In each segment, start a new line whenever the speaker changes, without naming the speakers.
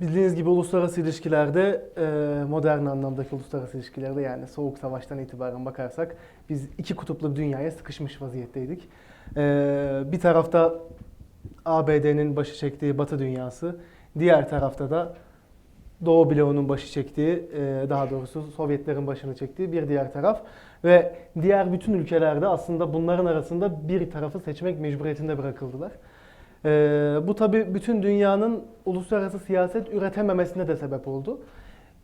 Bildiğiniz gibi uluslararası ilişkilerde, e, modern anlamdaki uluslararası ilişkilerde yani Soğuk Savaş'tan itibaren bakarsak biz iki kutuplu dünyaya sıkışmış vaziyetteydik. E, bir tarafta ABD'nin başı çektiği Batı dünyası, diğer tarafta da Doğu bloğunun başı çektiği, e, daha doğrusu Sovyetlerin başını çektiği bir diğer taraf. Ve diğer bütün ülkelerde aslında bunların arasında bir tarafı seçmek mecburiyetinde bırakıldılar. Ee, bu tabi bütün dünyanın uluslararası siyaset üretememesine de sebep oldu.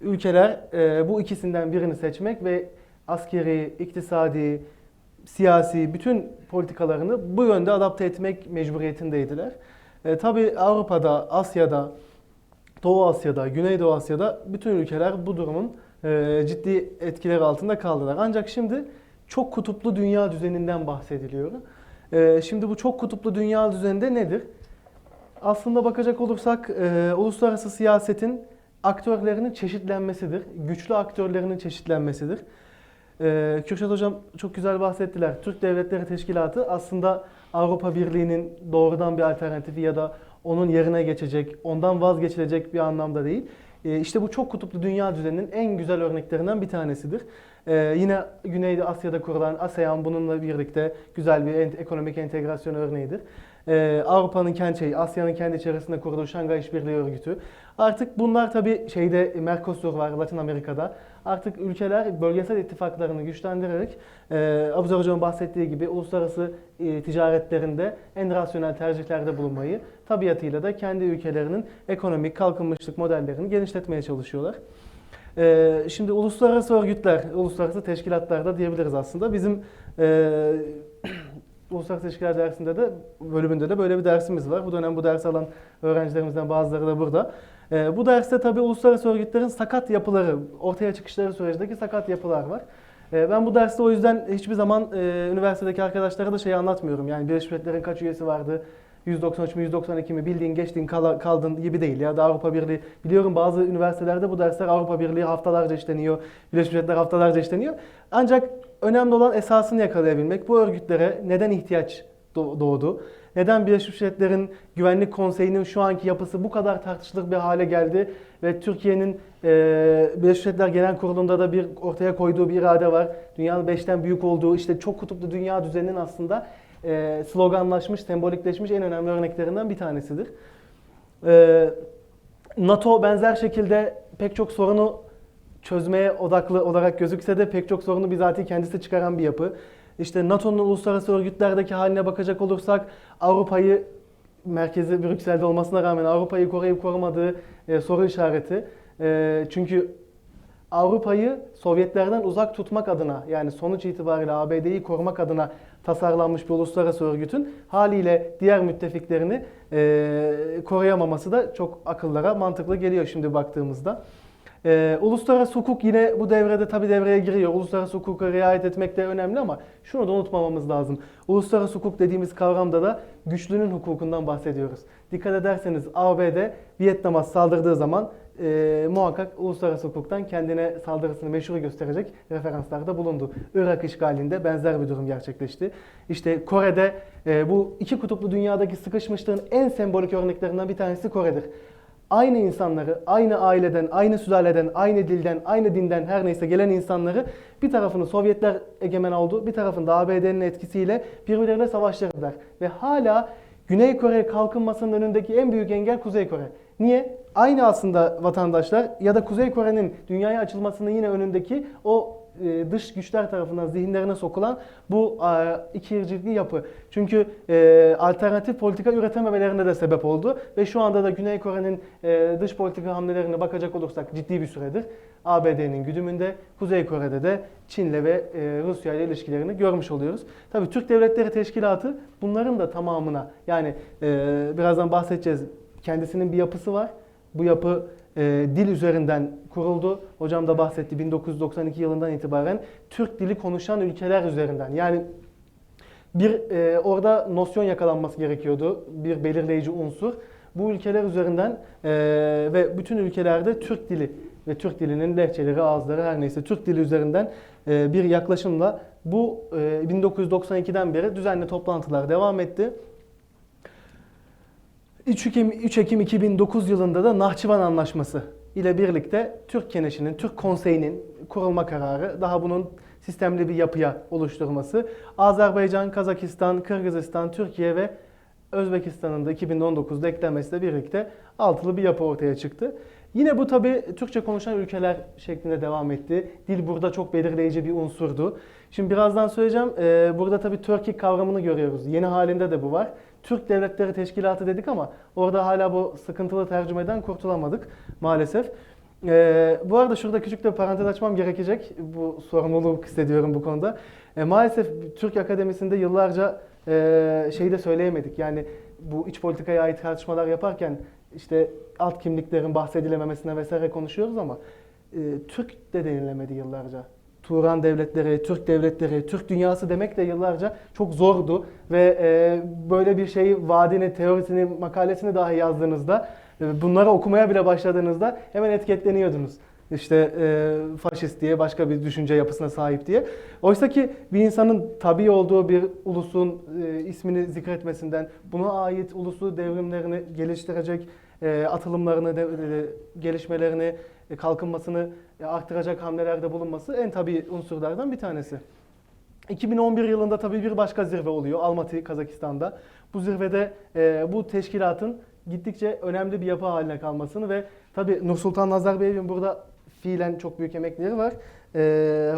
Ülkeler e, bu ikisinden birini seçmek ve askeri, iktisadi, siyasi bütün politikalarını bu yönde adapte etmek mecburiyetindeydiler. E, tabi Avrupa'da, Asya'da, Doğu Asya'da, Güneydoğu Asya'da bütün ülkeler bu durumun e, ciddi etkileri altında kaldılar. Ancak şimdi çok kutuplu dünya düzeninden bahsediliyor. E, şimdi bu çok kutuplu dünya düzeninde nedir? Aslında bakacak olursak e, uluslararası siyasetin aktörlerinin çeşitlenmesidir. Güçlü aktörlerinin çeşitlenmesidir. E, Kürşat Hocam çok güzel bahsettiler. Türk Devletleri Teşkilatı aslında Avrupa Birliği'nin doğrudan bir alternatifi ya da onun yerine geçecek, ondan vazgeçilecek bir anlamda değil. E, işte bu çok kutuplu dünya düzeninin en güzel örneklerinden bir tanesidir. E, yine Güney Asya'da kurulan ASEAN bununla birlikte güzel bir ekonomik entegrasyon örneğidir. E, Avrupa'nın kendi şey, Asya'nın kendi içerisinde kurduğu Şangay İşbirliği Örgütü. Artık bunlar tabii şeyde Mercosur var Latin Amerika'da. Artık ülkeler bölgesel ittifaklarını güçlendirerek e, Abuzer Hocam'ın bahsettiği gibi uluslararası e, ticaretlerinde en rasyonel tercihlerde bulunmayı tabiatıyla da kendi ülkelerinin ekonomik kalkınmışlık modellerini genişletmeye çalışıyorlar. Ee, şimdi uluslararası örgütler, uluslararası teşkilatlar da diyebiliriz aslında. Bizim e, uluslararası ilişkiler dersinde de bölümünde de böyle bir dersimiz var. Bu dönem bu dersi alan öğrencilerimizden bazıları da burada. Ee, bu derste tabii uluslararası örgütlerin sakat yapıları, ortaya çıkışları sürecindeki sakat yapılar var. Ee, ben bu derste o yüzden hiçbir zaman e, üniversitedeki arkadaşlara da şeyi anlatmıyorum. Yani Birleşmiş Milletler'in kaç üyesi vardı, 193 mü 192 mi bildiğin geçtiğin kala- kaldın gibi değil ya da Avrupa Birliği. Biliyorum bazı üniversitelerde bu dersler Avrupa Birliği haftalarca işleniyor, Birleşmiş Milletler haftalarca işleniyor. Ancak önemli olan esasını yakalayabilmek. Bu örgütlere neden ihtiyaç doğ- doğdu? Neden Birleşmiş Milletler'in Güvenlik Konseyi'nin şu anki yapısı bu kadar tartışılır bir hale geldi ve Türkiye'nin e, Birleşmiş Milletler Genel Kurulu'nda da bir ortaya koyduğu bir irade var. Dünyanın beşten büyük olduğu işte çok kutuplu dünya düzeninin aslında e, sloganlaşmış, sembolikleşmiş en önemli örneklerinden bir tanesidir. E, NATO benzer şekilde pek çok sorunu çözmeye odaklı olarak gözükse de pek çok sorunu bizatihi kendisi çıkaran bir yapı. İşte NATO'nun uluslararası örgütlerdeki haline bakacak olursak Avrupa'yı merkezi Brüksel'de olmasına rağmen Avrupa'yı koruyup korumadığı e, soru işareti. E, çünkü Avrupa'yı Sovyetlerden uzak tutmak adına yani sonuç itibariyle ABD'yi korumak adına tasarlanmış bir uluslararası örgütün haliyle diğer müttefiklerini e, koruyamaması da çok akıllara mantıklı geliyor şimdi baktığımızda. E, uluslararası hukuk yine bu devrede tabi devreye giriyor. Uluslararası hukuka riayet etmek de önemli ama şunu da unutmamamız lazım. Uluslararası hukuk dediğimiz kavramda da güçlünün hukukundan bahsediyoruz. Dikkat ederseniz ABD Vietnam'a saldırdığı zaman e, muhakkak uluslararası hukuktan kendine saldırısını meşru gösterecek referanslarda bulundu. Irak işgalinde benzer bir durum gerçekleşti. İşte Kore'de e, bu iki kutuplu dünyadaki sıkışmışlığın en sembolik örneklerinden bir tanesi Kore'dir. Aynı insanları, aynı aileden, aynı sülaleden, aynı dilden, aynı dinden her neyse gelen insanları bir tarafını Sovyetler egemen oldu, bir tarafında ABD'nin etkisiyle birbirlerine savaştırdılar. Ve hala Güney Kore kalkınmasının önündeki en büyük engel Kuzey Kore. Niye? Aynı aslında vatandaşlar ya da Kuzey Kore'nin dünyaya açılmasının yine önündeki o e, dış güçler tarafından zihinlerine sokulan bu e, ikircikli yapı. Çünkü e, alternatif politika üretememelerine de sebep oldu ve şu anda da Güney Kore'nin e, dış politika hamlelerine bakacak olursak ciddi bir süredir ABD'nin güdümünde, Kuzey Kore'de de Çin'le ve Rusya ile ilişkilerini görmüş oluyoruz. Tabii Türk Devletleri Teşkilatı bunların da tamamına yani birazdan bahsedeceğiz kendisinin bir yapısı var. Bu yapı e, dil üzerinden kuruldu. Hocam da bahsetti 1992 yılından itibaren Türk dili konuşan ülkeler üzerinden. Yani bir e, orada nosyon yakalanması gerekiyordu. Bir belirleyici unsur. Bu ülkeler üzerinden e, ve bütün ülkelerde Türk dili ve Türk dilinin lehçeleri, ağızları her neyse Türk dili üzerinden e, bir yaklaşımla bu e, 1992'den beri düzenli toplantılar devam etti. 3 Ekim, 3 Ekim 2009 yılında da Nahçıvan Anlaşması ile birlikte Türk Keneşi'nin, Türk Konseyi'nin kurulma kararı, daha bunun sistemli bir yapıya oluşturması, Azerbaycan, Kazakistan, Kırgızistan, Türkiye ve Özbekistan'ın da 2019'da eklenmesiyle birlikte altılı bir yapı ortaya çıktı. Yine bu tabi Türkçe konuşan ülkeler şeklinde devam etti. Dil burada çok belirleyici bir unsurdu. Şimdi birazdan söyleyeceğim. Ee, burada tabi Türkiye kavramını görüyoruz. Yeni halinde de bu var. Türk Devletleri Teşkilatı dedik ama orada hala bu sıkıntılı tercümeden kurtulamadık maalesef. Ee, bu arada şurada küçük de parantez açmam gerekecek. Bu sorumluluğu hissediyorum bu konuda. Ee, maalesef Türk Akademisi'nde yıllarca e, şeyi de söyleyemedik. Yani bu iç politikaya ait tartışmalar yaparken işte alt kimliklerin bahsedilememesine vesaire konuşuyoruz ama e, Türk de denilemedi yıllarca. Turan devletleri, Türk devletleri, Türk dünyası demek de yıllarca çok zordu ve e, böyle bir şeyi vaadini, teorisini, makalesini dahi yazdığınızda e, bunları okumaya bile başladığınızda hemen etiketleniyordunuz. İşte e, faşist diye başka bir düşünce yapısına sahip diye. Oysa ki bir insanın tabi olduğu bir ulusun e, ismini zikretmesinden, buna ait ulusu devrimlerini geliştirecek, e, atılımlarını, de, de- gelişmelerini, e, kalkınmasını e, arttıracak hamlelerde bulunması en tabi unsurlardan bir tanesi. 2011 yılında tabii bir başka zirve oluyor Almaty, Kazakistan'da. Bu zirvede e, bu teşkilatın gittikçe önemli bir yapı haline kalmasını ve tabii Nursultan Nazarbayev'in burada fiilen çok büyük emekleri var. E,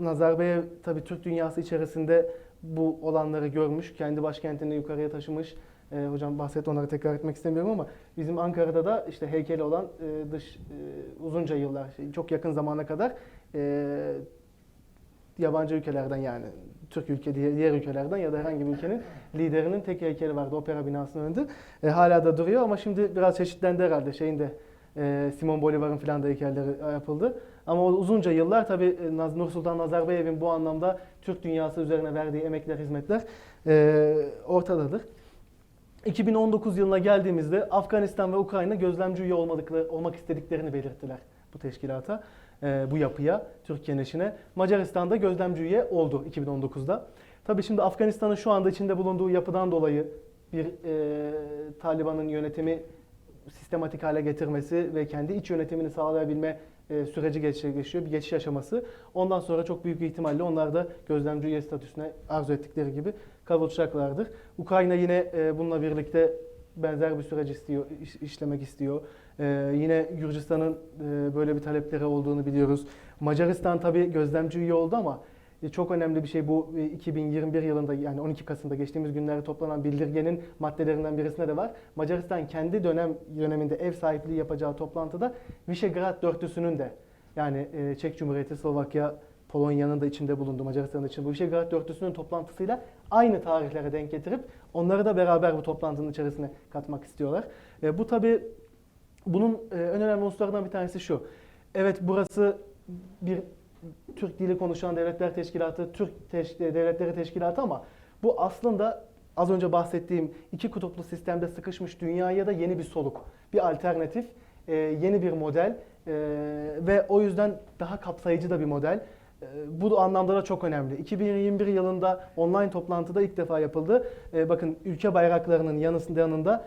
Nazarbayev tabii Türk dünyası içerisinde bu olanları görmüş, kendi başkentini yukarıya taşımış. E, hocam bahsetti onları tekrar etmek istemiyorum ama bizim Ankara'da da işte heykeli olan e, dış e, uzunca yıllar, şey, çok yakın zamana kadar e, yabancı ülkelerden yani Türk ülke diğer, ülkelerden ya da herhangi bir ülkenin liderinin tek heykeli vardı opera binasının önünde. E, hala da duruyor ama şimdi biraz çeşitlendi herhalde şeyin de e, Simon Bolivar'ın filan da heykelleri yapıldı. Ama o uzunca yıllar tabii e, Nursultan Nazarbayev'in bu anlamda Türk dünyası üzerine verdiği emekler, hizmetler e, ortadadır. 2019 yılına geldiğimizde Afganistan ve Ukrayna gözlemci üye olmadıkları, olmak istediklerini belirttiler bu teşkilata, e, bu yapıya, Türkiye neşine. Macaristan da gözlemci üye oldu 2019'da. Tabii şimdi Afganistan'ın şu anda içinde bulunduğu yapıdan dolayı bir e, Taliban'ın yönetimi sistematik hale getirmesi ve kendi iç yönetimini sağlayabilme e, süreci gerçekleşiyor. Bir geçiş aşaması. Ondan sonra çok büyük ihtimalle onlar da gözlemci üye statüsüne arzu ettikleri gibi kavuşacaklardır. Ukrayna yine e, bununla birlikte benzer bir süreç istiyor, iş- işlemek istiyor. E, yine Gürcistan'ın e, böyle bir talepleri olduğunu biliyoruz. Macaristan tabii gözlemci üye oldu ama e, çok önemli bir şey bu e, 2021 yılında yani 12 Kasım'da geçtiğimiz günlerde toplanan bildirgenin maddelerinden birisinde de var. Macaristan kendi dönem döneminde ev sahipliği yapacağı toplantıda Visegrad dörtlüsünün de yani e, Çek Cumhuriyeti, Slovakya, Polonya'nın da içinde bulunduğu Macaristan'ın için bu Visegrad dörtlüsünün toplantısıyla aynı tarihlere denk getirip onları da beraber bu toplantının içerisine katmak istiyorlar. E, bu tabi bunun e, en önemli unsurlarından bir tanesi şu. Evet burası bir Türk dili konuşan devletler teşkilatı, Türk teş- e, devletleri teşkilatı ama bu aslında az önce bahsettiğim iki kutuplu sistemde sıkışmış dünyaya da yeni bir soluk, bir alternatif, e, yeni bir model e, ve o yüzden daha kapsayıcı da bir model. E, Bu anlamda da çok önemli. 2021 yılında online toplantıda ilk defa yapıldı. E, bakın ülke bayraklarının yanısında yanında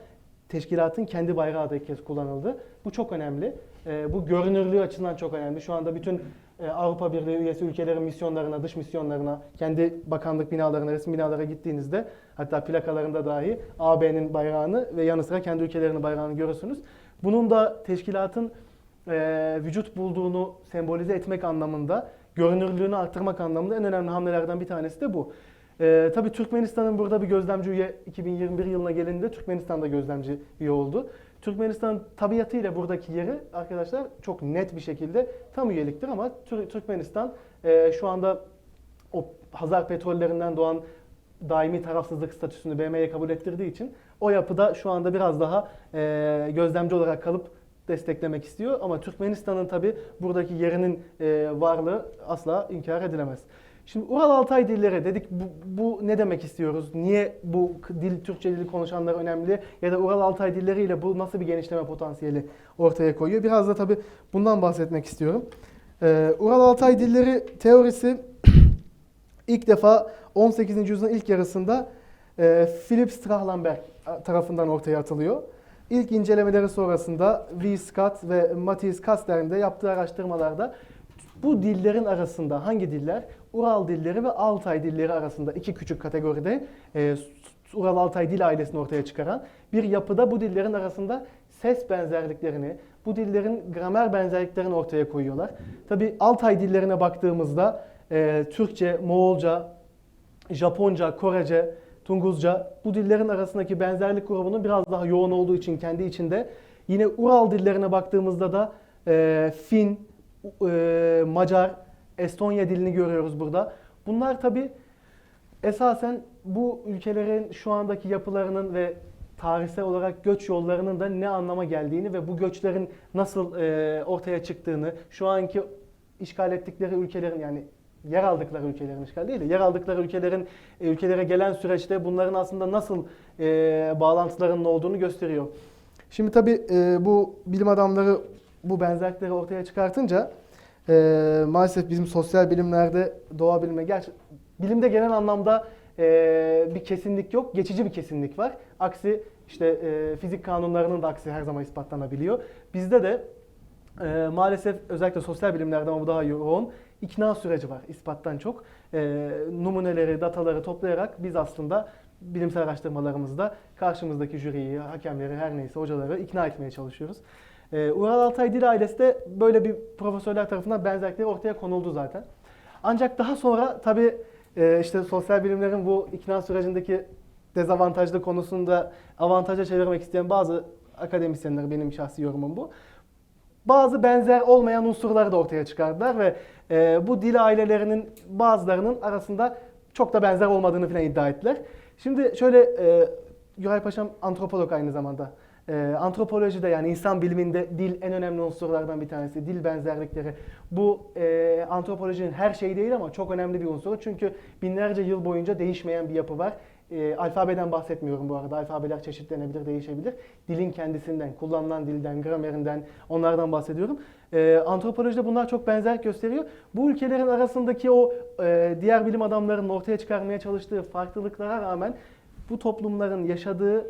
teşkilatın kendi bayrağı da ilk kez kullanıldı. Bu çok önemli. E, bu görünürlüğü açısından çok önemli. Şu anda bütün e, Avrupa Birliği üyesi ülkelerin misyonlarına, dış misyonlarına, kendi bakanlık binalarına, resmi binalara gittiğinizde hatta plakalarında dahi AB'nin bayrağını ve yanı sıra kendi ülkelerinin bayrağını görürsünüz. Bunun da teşkilatın e, vücut bulduğunu sembolize etmek anlamında, görünürlüğünü arttırmak anlamında en önemli hamlelerden bir tanesi de bu. E, tabii Türkmenistan'ın burada bir gözlemci üye 2021 yılına gelindiğinde Türkmenistan da gözlemci üye oldu. Türkmenistan'ın tabiatıyla buradaki yeri arkadaşlar çok net bir şekilde tam üyeliktir ama Tür- Türkmenistan e, şu anda o Hazar petrollerinden doğan daimi tarafsızlık statüsünü BM'ye kabul ettirdiği için o yapıda şu anda biraz daha e, gözlemci olarak kalıp desteklemek istiyor. Ama Türkmenistan'ın tabi buradaki yerinin e, varlığı asla inkar edilemez. Şimdi Ural Altay dilleri dedik bu, bu ne demek istiyoruz? Niye bu dil Türkçe dili konuşanlar önemli? Ya da Ural Altay dilleriyle bu nasıl bir genişleme potansiyeli ortaya koyuyor? Biraz da tabi bundan bahsetmek istiyorum. Ee, Ural Altay dilleri teorisi ilk defa 18. yüzyılın ilk yarısında e, Philip Strahlenberg tarafından ortaya atılıyor. İlk incelemeleri sonrasında V. Scott ve Matthias Kastler'in de yaptığı araştırmalarda bu dillerin arasında hangi diller? Ural dilleri ve Altay dilleri arasında iki küçük kategoride e, Ural-Altay dil ailesini ortaya çıkaran bir yapıda bu dillerin arasında ses benzerliklerini, bu dillerin gramer benzerliklerini ortaya koyuyorlar. Tabi Altay dillerine baktığımızda e, Türkçe, Moğolca, Japonca, Korece, Tunguzca bu dillerin arasındaki benzerlik grubunun biraz daha yoğun olduğu için kendi içinde. Yine Ural dillerine baktığımızda da e, Fin, e, Macar, Estonya dilini görüyoruz burada. Bunlar tabi esasen bu ülkelerin şu andaki yapılarının ve tarihsel olarak göç yollarının da ne anlama geldiğini ve bu göçlerin nasıl e, ortaya çıktığını, şu anki işgal ettikleri ülkelerin yani yer aldıkları ülkelerin işgal değil de yer aldıkları ülkelerin e, ülkelere gelen süreçte bunların aslında nasıl e, bağlantılarının olduğunu gösteriyor. Şimdi tabii e, bu bilim adamları bu benzerlikleri ortaya çıkartınca e, maalesef bizim sosyal bilimlerde doğa bilime gerçi bilimde genel anlamda e, bir kesinlik yok, geçici bir kesinlik var. Aksi işte e, fizik kanunlarının da aksi her zaman ispatlanabiliyor. Bizde de e, maalesef özellikle sosyal bilimlerde ama bu daha yoğun ikna süreci var ispattan çok. E, numuneleri, dataları toplayarak biz aslında bilimsel araştırmalarımızda karşımızdaki jüriyi, hakemleri, her neyse hocaları ikna etmeye çalışıyoruz. E, Ural Altay Dil ailesi de böyle bir profesörler tarafından benzerlikleri ortaya konuldu zaten. Ancak daha sonra tabii e, işte sosyal bilimlerin bu ikna sürecindeki dezavantajlı konusunda avantaja çevirmek isteyen bazı akademisyenler benim şahsi yorumum bu. Bazı benzer olmayan unsurları da ortaya çıkardılar ve e, bu dil ailelerinin bazılarının arasında çok da benzer olmadığını falan iddia ettiler. Şimdi şöyle e, Güray Paşam antropolog aynı zamanda. E, antropolojide yani insan biliminde dil en önemli unsurlardan bir tanesi. Dil benzerlikleri. Bu e, antropolojinin her şeyi değil ama çok önemli bir unsuru. Çünkü binlerce yıl boyunca değişmeyen bir yapı var. E, alfabeden bahsetmiyorum bu arada. Alfabeler çeşitlenebilir, değişebilir. Dilin kendisinden, kullanılan dilden, gramerinden onlardan bahsediyorum. E, antropolojide bunlar çok benzerlik gösteriyor. Bu ülkelerin arasındaki o e, diğer bilim adamlarının ortaya çıkarmaya çalıştığı farklılıklara rağmen bu toplumların yaşadığı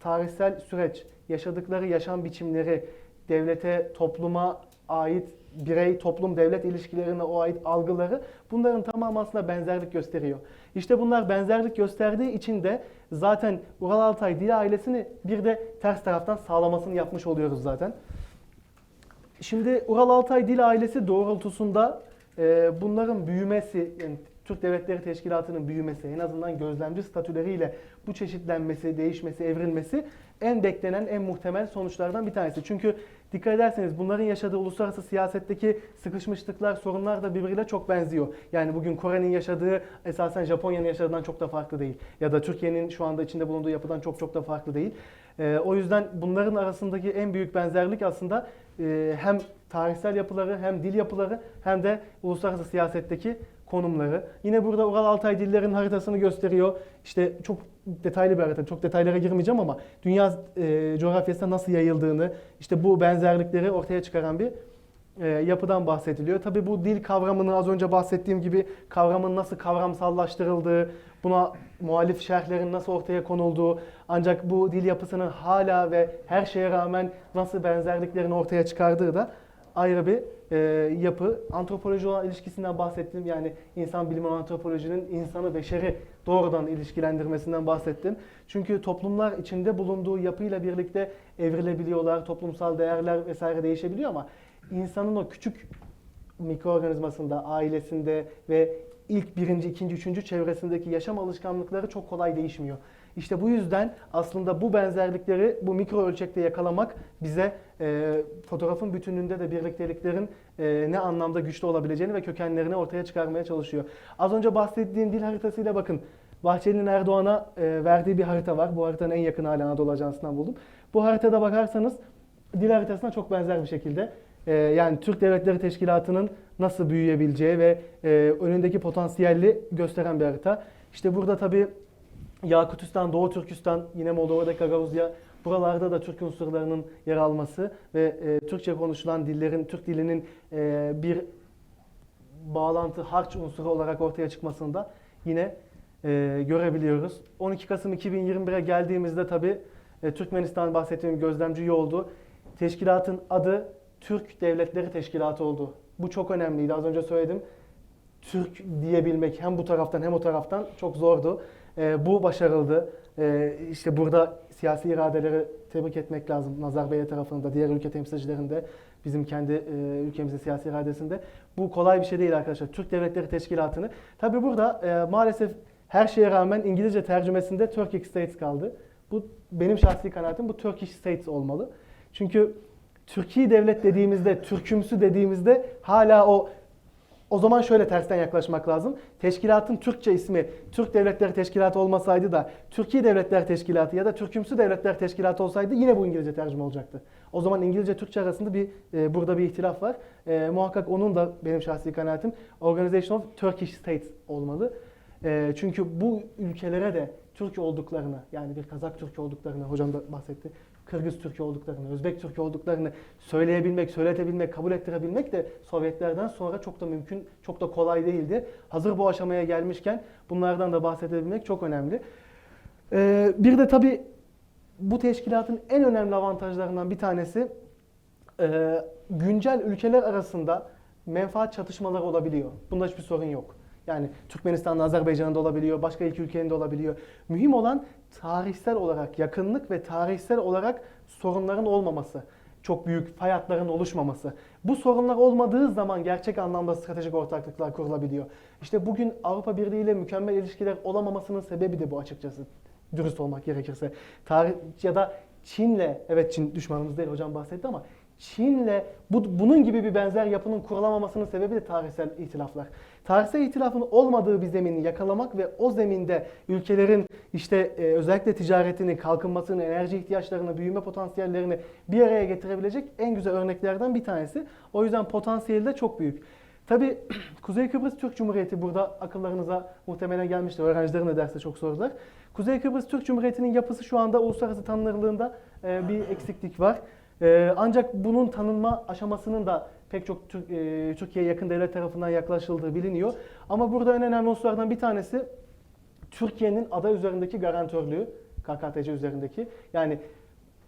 tarihsel süreç, yaşadıkları yaşam biçimleri, devlete, topluma ait birey, toplum, devlet ilişkilerine o ait algıları bunların tamamı aslında benzerlik gösteriyor. İşte bunlar benzerlik gösterdiği için de zaten Ural Altay dil ailesini bir de ters taraftan sağlamasını yapmış oluyoruz zaten. Şimdi Ural Altay Dil Ailesi doğrultusunda e, bunların büyümesi, yani Türk Devletleri Teşkilatı'nın büyümesi, en azından gözlemci statüleriyle bu çeşitlenmesi, değişmesi, evrilmesi en beklenen, en muhtemel sonuçlardan bir tanesi. Çünkü dikkat ederseniz bunların yaşadığı uluslararası siyasetteki sıkışmışlıklar, sorunlar da birbiriyle çok benziyor. Yani bugün Kore'nin yaşadığı esasen Japonya'nın yaşadığından çok da farklı değil. Ya da Türkiye'nin şu anda içinde bulunduğu yapıdan çok çok da farklı değil. Ee, o yüzden bunların arasındaki en büyük benzerlik aslında e, hem tarihsel yapıları hem dil yapıları hem de uluslararası siyasetteki konumları. Yine burada Ural Altay dillerin haritasını gösteriyor. İşte çok detaylı bir harita. Çok detaylara girmeyeceğim ama dünya e, coğrafyasında nasıl yayıldığını, işte bu benzerlikleri ortaya çıkaran bir e, yapıdan bahsediliyor. Tabi bu dil kavramını az önce bahsettiğim gibi kavramın nasıl kavramsallaştırıldığı, buna muhalif şerhlerin nasıl ortaya konulduğu, ancak bu dil yapısının hala ve her şeye rağmen nasıl benzerliklerini ortaya çıkardığı da ayrı bir e, yapı. Antropoloji olan ilişkisinden bahsettim. Yani insan bilimi antropolojinin insanı beşeri doğrudan ilişkilendirmesinden bahsettim. Çünkü toplumlar içinde bulunduğu yapıyla birlikte evrilebiliyorlar, toplumsal değerler vesaire değişebiliyor ama insanın o küçük mikroorganizmasında, ailesinde ve ilk birinci, ikinci, üçüncü çevresindeki yaşam alışkanlıkları çok kolay değişmiyor. İşte bu yüzden aslında bu benzerlikleri bu mikro ölçekte yakalamak bize e, fotoğrafın bütününde de birlikteliklerin e, ne anlamda güçlü olabileceğini ve kökenlerini ortaya çıkarmaya çalışıyor. Az önce bahsettiğim dil haritasıyla bakın. Bahçeli'nin Erdoğan'a e, verdiği bir harita var. Bu haritanın en yakın hali Anadolu Ajansı'ndan buldum. Bu haritada bakarsanız dil haritasına çok benzer bir şekilde e, yani Türk Devletleri Teşkilatı'nın nasıl büyüyebileceği ve e, önündeki potansiyelli gösteren bir harita. İşte burada tabii Yakutistan, Doğu Türkistan, yine Moldova'daki Gagavuzya buralarda da Türk unsurlarının yer alması ve e, Türkçe konuşulan dillerin, Türk dilinin e, bir bağlantı, harç unsuru olarak ortaya çıkmasını da yine e, görebiliyoruz. 12 Kasım 2021'e geldiğimizde tabii E, Türkmenistan bahsettiğim gözlemci üye. Teşkilatın adı Türk Devletleri Teşkilatı oldu. Bu çok önemliydi. Az önce söyledim. Türk diyebilmek hem bu taraftan hem o taraftan çok zordu. E, bu başarıldı. E, işte burada siyasi iradeleri tebrik etmek lazım. Nazar Bey tarafında, diğer ülke temsilcilerinde, bizim kendi e, ülkemizin siyasi iradesinde. Bu kolay bir şey değil arkadaşlar. Türk Devletleri Teşkilatı'nı. Tabi burada e, maalesef her şeye rağmen İngilizce tercümesinde Turkish States kaldı. Bu benim şahsi kanaatim bu Turkish States olmalı. Çünkü Türkiye devlet dediğimizde, Türkümsü dediğimizde hala o o zaman şöyle tersten yaklaşmak lazım. Teşkilatın Türkçe ismi Türk Devletleri Teşkilatı olmasaydı da Türkiye Devletler Teşkilatı ya da Türkümsü Devletler Teşkilatı olsaydı yine bu İngilizce tercüme olacaktı. O zaman İngilizce Türkçe arasında bir e, burada bir ihtilaf var. E, muhakkak onun da benim şahsi kanaatim Organization of Turkish States olmalı. E, çünkü bu ülkelere de Türk olduklarını yani bir Kazak Türk olduklarını hocam da bahsetti. Kırgız Türk olduklarını, Özbek Türk olduklarını söyleyebilmek, söyletebilmek, kabul ettirebilmek de Sovyetlerden sonra çok da mümkün, çok da kolay değildi. Hazır bu aşamaya gelmişken bunlardan da bahsedebilmek çok önemli. Ee, bir de tabii bu teşkilatın en önemli avantajlarından bir tanesi e, güncel ülkeler arasında menfaat çatışmaları olabiliyor. Bunda hiçbir sorun yok. Yani Türkmenistan'da, Azerbaycan'da olabiliyor, başka iki ülkenin de olabiliyor. Mühim olan tarihsel olarak yakınlık ve tarihsel olarak sorunların olmaması. Çok büyük fay hatlarının oluşmaması. Bu sorunlar olmadığı zaman gerçek anlamda stratejik ortaklıklar kurulabiliyor. İşte bugün Avrupa Birliği ile mükemmel ilişkiler olamamasının sebebi de bu açıkçası. Dürüst olmak gerekirse. Tarih ya da Çin'le, evet Çin düşmanımız değil hocam bahsetti ama Çin'le bu, bunun gibi bir benzer yapının kurulamamasının sebebi de tarihsel ihtilaflar. Tarihsel ihtilafın olmadığı bir zemini yakalamak ve o zeminde ülkelerin işte e, özellikle ticaretini, kalkınmasını, enerji ihtiyaçlarını, büyüme potansiyellerini bir araya getirebilecek en güzel örneklerden bir tanesi. O yüzden potansiyeli de çok büyük. Tabii Kuzey Kıbrıs Türk Cumhuriyeti burada akıllarınıza muhtemelen gelmiştir. Öğrencilerin de derste çok sordular. Kuzey Kıbrıs Türk Cumhuriyeti'nin yapısı şu anda uluslararası tanınırlığında e, bir eksiklik var. E, ancak bunun tanınma aşamasının da pek çok e, Türkiye'ye yakın devlet tarafından yaklaşıldığı biliniyor. Ama burada en önemli unsurlardan bir tanesi Türkiye'nin aday üzerindeki garantörlüğü, KKTC üzerindeki. Yani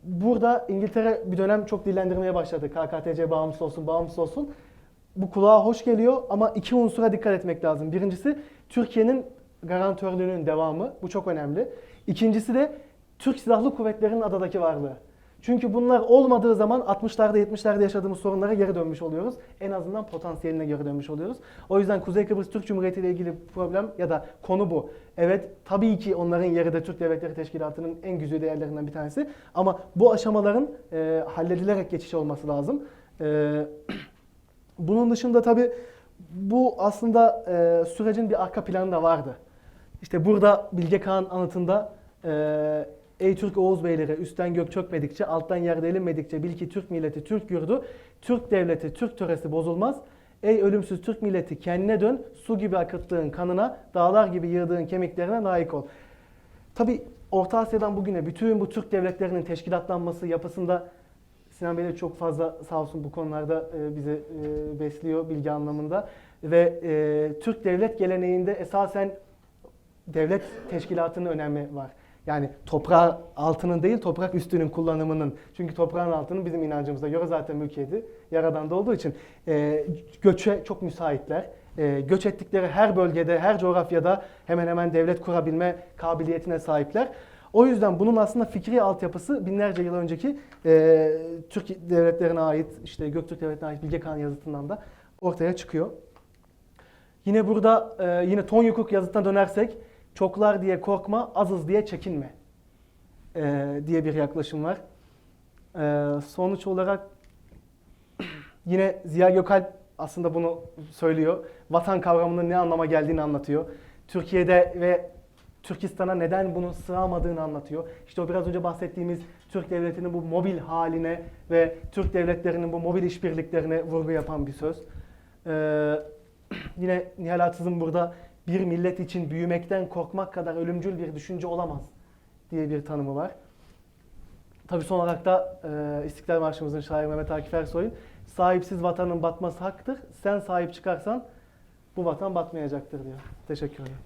burada İngiltere bir dönem çok dillendirmeye başladı. KKTC bağımsız olsun, bağımsız olsun. Bu kulağa hoş geliyor ama iki unsura dikkat etmek lazım. Birincisi Türkiye'nin garantörlüğünün devamı. Bu çok önemli. İkincisi de Türk Silahlı Kuvvetleri'nin adadaki varlığı. Çünkü bunlar olmadığı zaman 60'larda 70'lerde yaşadığımız sorunlara geri dönmüş oluyoruz. En azından potansiyeline geri dönmüş oluyoruz. O yüzden Kuzey Kıbrıs Türk Cumhuriyeti ile ilgili problem ya da konu bu. Evet tabii ki onların yeri de Türk Devletleri Teşkilatı'nın en güzide yerlerinden bir tanesi. Ama bu aşamaların e, halledilerek geçiş olması lazım. E, bunun dışında tabii bu aslında e, sürecin bir arka planı da vardı. İşte burada Bilge Kağan anıtında e, Ey Türk Oğuz Beyleri üstten gök çökmedikçe alttan yer delinmedikçe bil ki Türk milleti Türk yurdu Türk devleti Türk töresi bozulmaz. Ey ölümsüz Türk milleti kendine dön su gibi akıttığın kanına dağlar gibi yığdığın kemiklerine layık ol. Tabi Orta Asya'dan bugüne bütün bu Türk devletlerinin teşkilatlanması yapısında Sinan Bey de çok fazla sağ olsun bu konularda e, bize e, besliyor bilgi anlamında. Ve e, Türk devlet geleneğinde esasen devlet teşkilatının önemi var. Yani toprağı altının değil toprak üstünün kullanımının. Çünkü toprağın altının bizim inancımıza göre zaten mülkiyeti yaradan da olduğu için e, göçe çok müsaitler. E, göç ettikleri her bölgede, her coğrafyada hemen hemen devlet kurabilme kabiliyetine sahipler. O yüzden bunun aslında fikri altyapısı binlerce yıl önceki e, Türk devletlerine ait, işte Göktürk devletine ait Bilge Kağan yazıtından da ortaya çıkıyor. Yine burada e, yine Tonyukuk yazıtına dönersek çoklar diye korkma, azız diye çekinme e, diye bir yaklaşım var. E, sonuç olarak yine Ziya Gökalp aslında bunu söylüyor. Vatan kavramının ne anlama geldiğini anlatıyor. Türkiye'de ve Türkistan'a neden bunu sığamadığını anlatıyor. İşte o biraz önce bahsettiğimiz Türk devletinin bu mobil haline ve Türk devletlerinin bu mobil işbirliklerine vurgu yapan bir söz. Ee, yine Nihal Atsız'ın burada bir millet için büyümekten korkmak kadar ölümcül bir düşünce olamaz diye bir tanımı var. Tabii son olarak da e, İstiklal Marşımızın şairi Mehmet Akif Ersoy'un sahipsiz vatanın batması haktır. Sen sahip çıkarsan bu vatan batmayacaktır diyor. Teşekkür ederim.